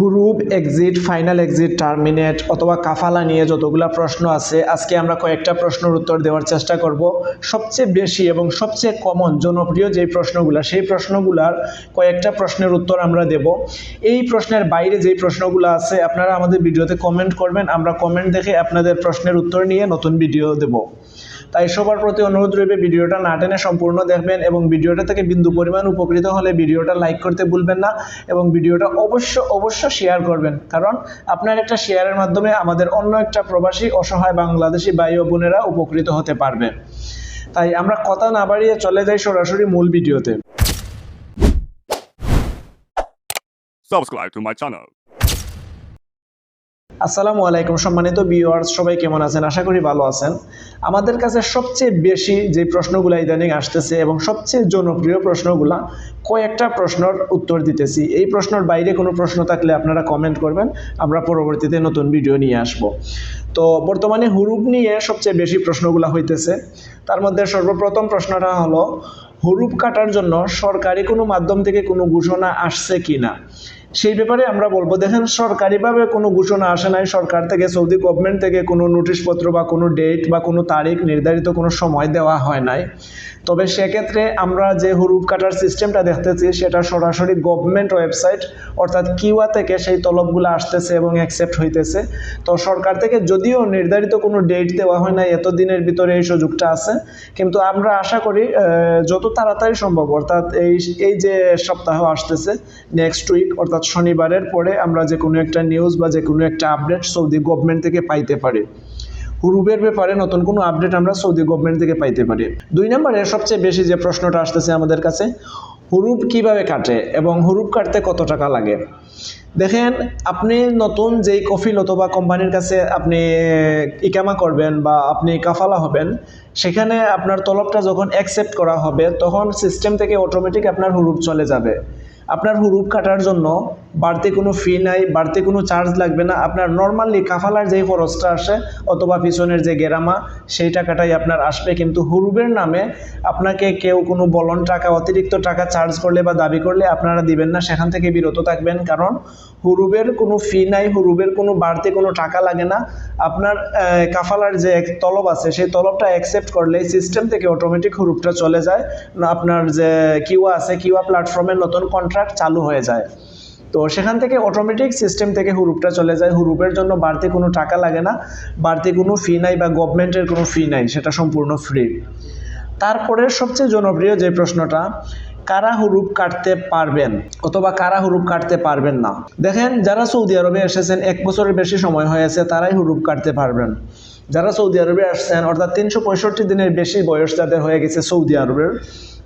হুরুপ exit final exit terminate অথবা কাফালা নিয়ে যতগুলো প্রশ্ন আছে, আজকে আমরা কয়েকটা প্রশ্নের উত্তর দেওয়ার চেষ্টা করব। সবচেয়ে বেশি এবং সবচেয়ে কমন জনপ্রিয় যে প্রশ্নগুলো, সেই প্রশ্নগুলার কয়েকটা প্রশ্নের উত্তর আমরা দেব। এই প্রশ্নের বাইরে যেই প্রশ্নগুলো আছে, আপনারা আমাদের ভিডিওতে কমেন্ট করবেন, আমরা কমেন্ট দেখে আপনাদের প্রশ্নের উত্তর নিয়ে নতুন ভিডিও দেব। তাই সবার প্রতি অনুরোধ রইবে ভিডিওটা না টেনে সম্পূর্ণ দেখবেন এবং ভিডিওটা থেকে বিন্দু পরিমাণ উপকৃত হলে ভিডিওটা লাইক করতে ভুলবেন না এবং ভিডিওটা অবশ্য অবশ্য শেয়ার করবেন। কারণ আপনার একটা শেয়ারের মাধ্যমে আমাদের অন্য একটা প্রবাসী, অসহায় বাংলাদেশি ভাই ও বোনেরা উপকৃত হতে পারবে। তাই আমরা কথা না বাড়িয়ে চলে যাই সরাসরি মূল ভিডিওতে। Subscribe to my channel. আসসালামু আলাইকুম সম্মানিত ভিউয়ার্স সবাই কেমন আছেন? আশা করি ভালো আছেন। আমাদের কাছে সবচেয়ে বেশি যে প্রশ্নগুলো ইদানিং আসতেছে এবং সবচেয়ে জনপ্রিয় প্রশ্নগুলা, কয়েকটা প্রশ্নের উত্তর দিতেছি। এই প্রশ্নের বাইরে কোনো প্রশ্ন থাকলে আপনারা কমেন্ট করবেন, আমরা পরবর্তীতে নতুন ভিডিও নিয়ে আসব। তো বর্তমানে হুরুপ নিয়ে সবচেয়ে বেশি প্রশ্নগুলো হইতেছে। তার মধ্যে সর্বপ্রথম প্রশ্নটা হলো, হুরুপ কাটার জন্য সরকারি কোনো মাধ্যম থেকে কোনো ঘোষণা আসছে কি না সেই ব্যাপারে আমরা বলব, দেখেন সরকারিভাবে কোনো ঘোষণা আসে নাই। সরকার থেকে, সৌদি গভর্নমেন্ট থেকে কোনো নোটিশপত্র বা কোনো ডেট বা কোনো তারিখ নির্ধারিত কোনো সময় দেওয়া হয় নাই। তবে সেক্ষেত্রে আমরা যে হুরুপ কাটার সিস্টেমটা দেখতেছি, সেটা সরাসরি গভর্নমেন্ট ওয়েবসাইট অর্থাৎ কিউয়া থেকে সেই তলবগুলো আসতেছে এবং অ্যাকসেপ্ট হইতেছে। তো সরকার থেকে যদিও নির্ধারিত কোনো ডেট দেওয়া হয় না এত দিনের ভিতরে এই সুযোগটা আছে। কিন্তু আমরা আশা করি যত তাড়াতাড়ি সম্ভব, অর্থাৎ এই এই যে সপ্তাহ আসতেছে নেক্সট উইক অর্থাৎ শনিবারের পরে আমরা যে কোনো একটা নিউজ বা যে কোনো একটা আপডেট সৌদি গভর্নমেন্ট থেকে পাইতে পারি। হুরুবের ব্যাপারে নতুন কোনো আপডেট আমরা সৌদি গভর্নমেন্ট থেকে পাইতে পারি। দুই নম্বরে সবচেয়ে বেশি যে প্রশ্নটা আসতেছে আমাদের কাছে হুরুপ কীভাবে কাটে এবং হুরুপ কাটতে কত টাকা লাগে? দেখেন, আপনি নতুন যেই কফিল অথবা কোম্পানির কাছে আপনি ইকামা করবেন বা আপনি কাফালা হবেন, সেখানে আপনার তলবটা যখন অ্যাকসেপ্ট করা হবে, তখন সিস্টেম থেকে অটোমেটিক আপনার হুরুপ চলে যাবে। আপনার হুরুপ কাটার জন্য বাড়তে কোনো ফি নাই, বাড়তে কোনো চার্জ লাগবে না। আপনার নর্মালি কাফালার যেই খরচটা আসে অথবা পিছনের যে গেরামা, সেই টাকাটাই আপনার আসবে। কিন্তু হুরুবের নামে আপনাকে কেউ কোনো বলন টাকা, অতিরিক্ত টাকা চার্জ করলে বা দাবি করলে আপনারা দিবেন না। সেখান থেকে বিরত থাকবেন। কারণ হুরুবের কোনো ফি নাই, হুরুবের কোনো বাড়তে কোনো টাকা লাগে না। আপনার কাফালার যে এক তলব আছে, সেই তলবটা অ্যাকসেপ্ট করলে সিস্টেম থেকে অটোমেটিক হুরুপটা চলে যায়। আপনার যে কিউয়া আছে কিউয়া প্ল্যাটফর্মের নতুন কন্ট্রাক্ট চালু হয়ে যায়। তো সেখান থেকে অটোমেটিক সিস্টেম থেকে হুরুপটা চলে যায়। হুরুপের জন্য বাড়তি কোনো টাকা লাগে না। বাড়তি কোনো ফি নাই বা গভর্নমেন্টের কোনো ফি নাই। সেটা সম্পূর্ণ ফ্রি তারপরে সবচেয়ে জনপ্রিয় যে প্রশ্নটা, কারা হুরুপ কাটতে পারবেন অথবা কারা হুরুপ কাটতে পারবেন না? দেখেন, যারা সৌদি আরবে এসেছেন, এক বছরের বেশি সময় হয়েছে, তারাই হুরুপ কাটতে পারবেন। যারা সৌদি আরবে আসছেন, অর্থাৎ তিনশো পঁয়ষট্টি দিনের বেশি বয়স যাদের হয়ে গেছে সৌদি আরবের,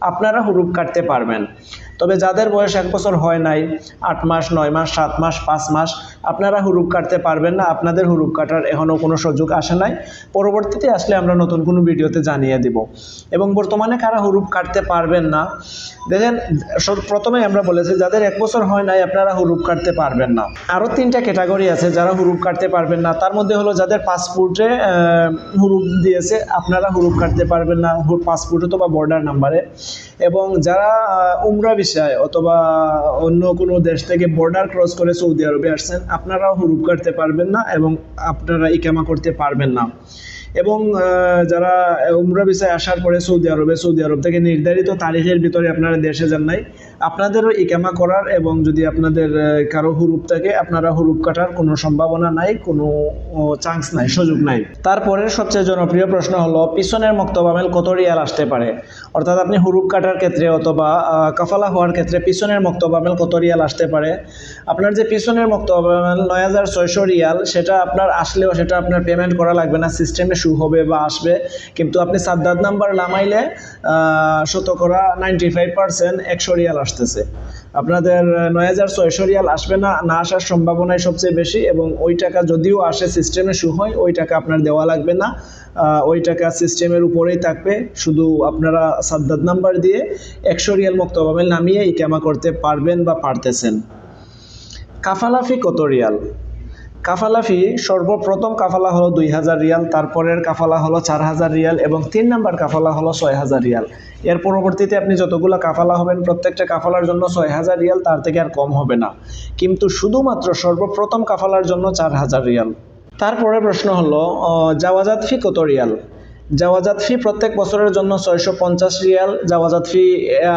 আপনারা হুরুপ কাটতে পারবেন। তবে যাদের বয়স এক বছর হয় নাই, আট মাস, নয় মাস, সাত মাস, পাঁচ মাস, আপনারা হুরুপ কাটতে পারবেন না, আপনাদের হুরুপ কাটার এখনও কোনো সুযোগ আসে নাই। পরবর্তীতে আসলে আমরা নতুন কোনো ভিডিওতে জানিয়ে দিব। এবং বর্তমানে কারা হুরুপ কাটতে পারবেন না, দেখেন প্রথমে আমরা বলেছি, যাদের এক বছর হয় নাই, আপনারা হুরুপ কাটতে পারবেন না। আরও তিনটা ক্যাটাগরি আছে যারা হুরুপ কাটতে পারবেন না। তার মধ্যে হলো যাদের পাসপোর্টে হুরুপ দিয়েছে, আপনারা হুরুপ কাটতে পারবেন না। পাসপোর্ট অথবা বর্ডার নাম্বারে। এবং যারা উমরা বিষয় অথবা অন্য কোনো দেশ থেকে বর্ডার ক্রস করে সৌদি আরবে আসছেন, আপনারাও হুরুপ কাটতে পারবেন না এবং আপনারা ইকামা করতে পারবেন না। এবং যারা উমরা বিষয় আসার পরে সৌদি আরবে, সৌদি আরব থেকে নির্ধারিত তারিখের ভিতরে আপনারা দেশে যান নাই। আপনাদেরও ইকামা করার এবং যদি আপনাদের কারও হুরুপ থাকে, আপনারা হুরুপ কাটার কোনো সম্ভাবনা নাই, কোনো চান্স নাই, সুযোগ নাই। তারপরে সবচেয়ে জনপ্রিয় প্রশ্ন হলো, পিছনের মক্তবামেল কত রিয়াল আসতে পারে? অর্থাৎ আপনি হুরুপ কাটার ক্ষেত্রে অথবা কাফালা হওয়ার ক্ষেত্রে পিছনের মক্তবামেল কত রিয়াল আসতে পারে? আপনার যে পিছনের মক্তবামেল নয় হাজার ছয়শো রিয়াল, সেটা আপনার আসলেও সেটা আপনার পেমেন্ট করা লাগবে না সিস্টেমে শু হবে বা আসবে। কিন্তু আপনি সাদ্দাত নাম্বার নামাইলে শতকরা নাইনটি ফাইভ পার্সেন্ট একশো রিয়াল আসতেছে। আপনাদের নয় হাজার ছয়শো রিয়াল আসবে না না আসার সম্ভাবনাই সবচেয়ে বেশি এবং ওই টাকা যদিও আসে সিস্টেমে শু হয়, ওই টাকা আপনার দেওয়া লাগবে না। ওই টাকা সিস্টেমের উপরেই থাকবে। শুধু আপনারা সাদ্দাত নাম্বার দিয়ে একশো রিয়াল মুক্তবামেল নামিয়ে ইকামা করতে পারবেন বা পারতেছেন। কাফালাফি কত রিয়াল? কাফালা ফি সর্বপ্রথম কাফালা হলো দুই হাজার রিয়াল, তারপরের কাফালা হলো চার হাজার রিয়াল এবং তিন নাম্বার কাফালা হলো ছয় হাজার রিয়াল। এর পরবর্তীতে আপনি যতগুলো কাফালা হবেন, প্রত্যেকটা কাফালার জন্য ছয় হাজার রিয়াল, তার থেকে আর কম হবে না। কিন্তু শুধুমাত্র সর্বপ্রথম কাফালার জন্য চার হাজার রিয়াল। তারপরে প্রশ্ন হলো জাওয়াজাত ফি কত রিয়াল? জাওয়াজাত ফি প্রত্যেক বছরের জন্য ছয়শো পঞ্চাশ রিয়াল। জাওয়াজাত ফি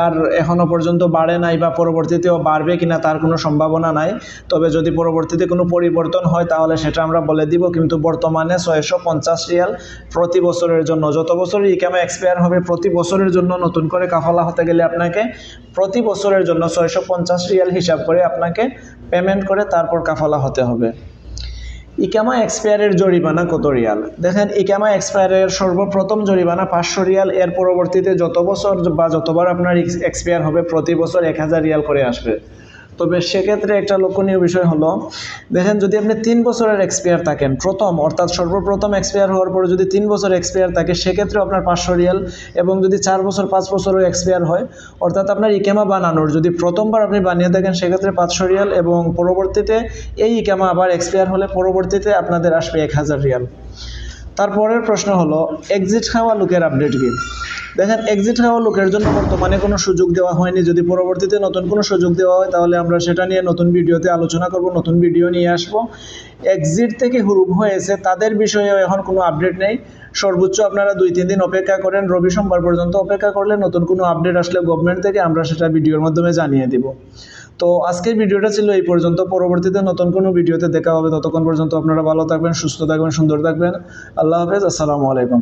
আর এখনও পর্যন্ত বাড়ে নাই বা পরবর্তীতেও বাড়বে কিনা তার কোনো সম্ভাবনা নাই। তবে যদি পরবর্তীতে কোনো পরিবর্তন হয়, তাহলে সেটা আমরা বলে দিব। কিন্তু বর্তমানে ছয়শো পঞ্চাশ রিয়াল প্রতি বছরের জন্য, যত বছর ইকামা এক্সপায়ার হবে, প্রতি বছরের জন্য নতুন করে কাফালা হতে গেলে আপনাকে প্রতি বছরের জন্য ছয়শো পঞ্চাশ রিয়াল হিসাব করে আপনাকে পেমেন্ট করে তারপর কাফালা হতে হবে। ইকামা এক্সপায়ারের জরিমানা কত রিয়াল? দেখেন, ইকামা এক্সপায়ারের সর্বপ্রথম জরিমানা পাঁচশো রিয়াল। এর পরবর্তীতে যত বছর বা যতবার আপনার এক্সপায়ার হবে, প্রতি বছর এক হাজার রিয়াল করে আসবে। তবে সেক্ষেত্রে একটা লক্ষণীয় বিষয় হলো, দেখেন যদি আপনি তিন বছরের এক্সপায়ার থাকেন, প্রথম অর্থাৎ সর্বপ্রথম এক্সপায়ার হওয়ার পরে যদি তিন বছর এক্সপায়ার থাকে সেক্ষেত্রে আপনার পাঁচশো রিয়াল এবং যদি চার বছর, পাঁচ বছরও এক্সপায়ার হয়, অর্থাৎ আপনার ইকেমা বানানোর, যদি প্রথমবার আপনি বানিয়ে থাকেন, সেক্ষেত্রে পাঁচশো রিয়াল এবং পরবর্তীতে এই ইকেমা আবার এক্সপায়ার হলে পরবর্তীতে আপনাদের আসবে এক হাজার রিয়াল। তারপরের প্রশ্ন হলো এক্সিট খাওয়া লোকের আপডেট কি? দেখেন এক্সিট হওয়া লোকের জন্য বর্তমানে কোনো সুযোগ দেওয়া হয়নি। যদি পরবর্তীতে নতুন কোনো সুযোগ দেওয়া হয়, তাহলে আমরা সেটা নিয়ে নতুন ভিডিওতে আলোচনা করব, নতুন ভিডিও নিয়ে আসব। এক্সিট থেকে হুরুপ হয়েছে, তাদের বিষয়েও এখন কোনো আপডেট নেই। সর্বোচ্চ আপনারা দুই, তিন দিন অপেক্ষা করেন, রবি সোমবার পর্যন্ত অপেক্ষা করলে নতুন কোনো আপডেট আসলে গভর্নমেন্ট থেকে আমরা সেটা ভিডিওর মাধ্যমে জানিয়ে দিব। তো আজকের ভিডিওটা ছিল এই পর্যন্ত। পরবর্তীতে নতুন কোনো ভিডিওতে দেখা হবে। ততক্ষণ পর্যন্ত আপনারা ভালো থাকবেন, সুস্থ থাকবেন, সুন্দর থাকবেন। আল্লাহ হাফেজ, আসসালামু আলাইকুম।